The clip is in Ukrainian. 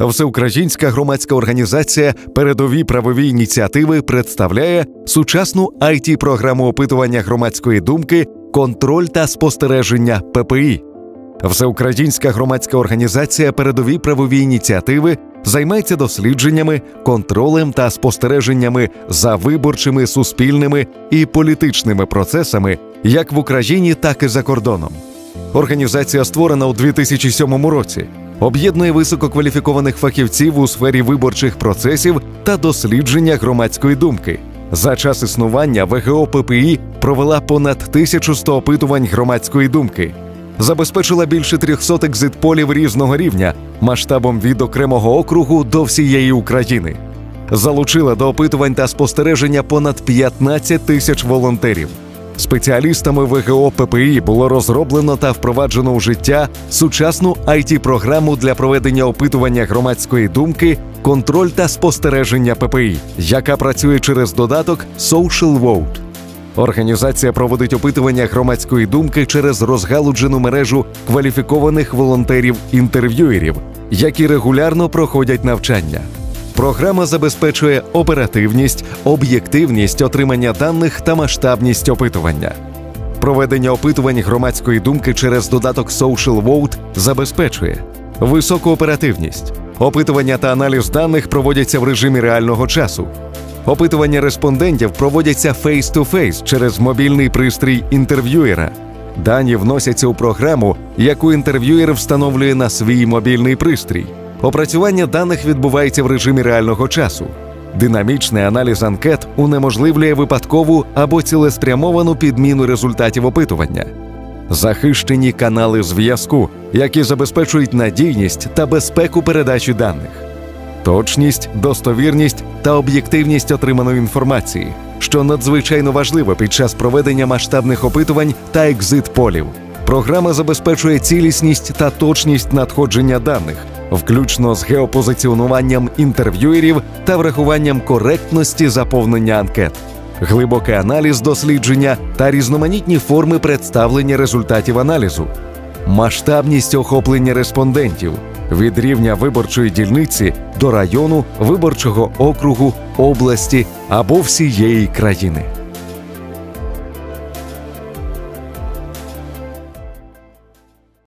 Всеукраїнська громадська організація Передові правові ініціативи представляє сучасну it програму опитування громадської думки, контроль та спостереження ППІ. Всеукраїнська громадська організація Передові правові ініціативи займається дослідженнями, контролем та спостереженнями за виборчими, суспільними і політичними процесами як в Україні, так і за кордоном. Організація створена у 2007 році, об'єднує висококваліфікованих фахівців у сфері виборчих процесів та дослідження громадської думки. За час існування ВГО ППІ провела понад 1100 опитувань громадської думки, забезпечила більше 300 екзитполів різного рівня масштабом від окремого округу до всієї України. Залучила до опитувань та спостереження понад 15 тисяч волонтерів. Спеціалістами ВГО ППІ було розроблено та впроваджено у життя сучасну it програму для проведення опитування громадської думки, контроль та спостереження ППІ, яка працює через додаток Social Vote. Організація проводить опитування громадської думки через розгалуджену мережу кваліфікованих волонтерів-інтерв'юерів, які регулярно проходять навчання. Програма забезпечує оперативність, об'єктивність отримання даних та масштабність опитування. Проведення опитувань громадської думки через додаток Social Vote забезпечує високу оперативність. Опитування та аналіз даних проводяться в режимі реального часу. Опитування респондентів проводяться face-to-face через мобільний пристрій інтерв'юєра. Дані вносяться у програму, яку інтерв'юєр встановлює на свій мобільний пристрій. Опрацювання даних відбувається в режимі реального часу. Динамічний аналіз анкет унеможливлює випадкову або цілеспрямовану підміну результатів опитування. Захищені канали зв'язку, які забезпечують надійність та безпеку передачі даних, точність, достовірність та об'єктивність отриманої інформації, що надзвичайно важливо під час проведення масштабних опитувань та екзит-полів. Програма забезпечує цілісність та точність надходження даних, включно з геопозиціонуванням інтерв'юерів та врахуванням коректності заповнення анкет, глибокий аналіз дослідження та різноманітні форми представлення результатів аналізу, масштабність охоплення респондентів від рівня виборчої дільниці до району, виборчого округу, області або всієї країни.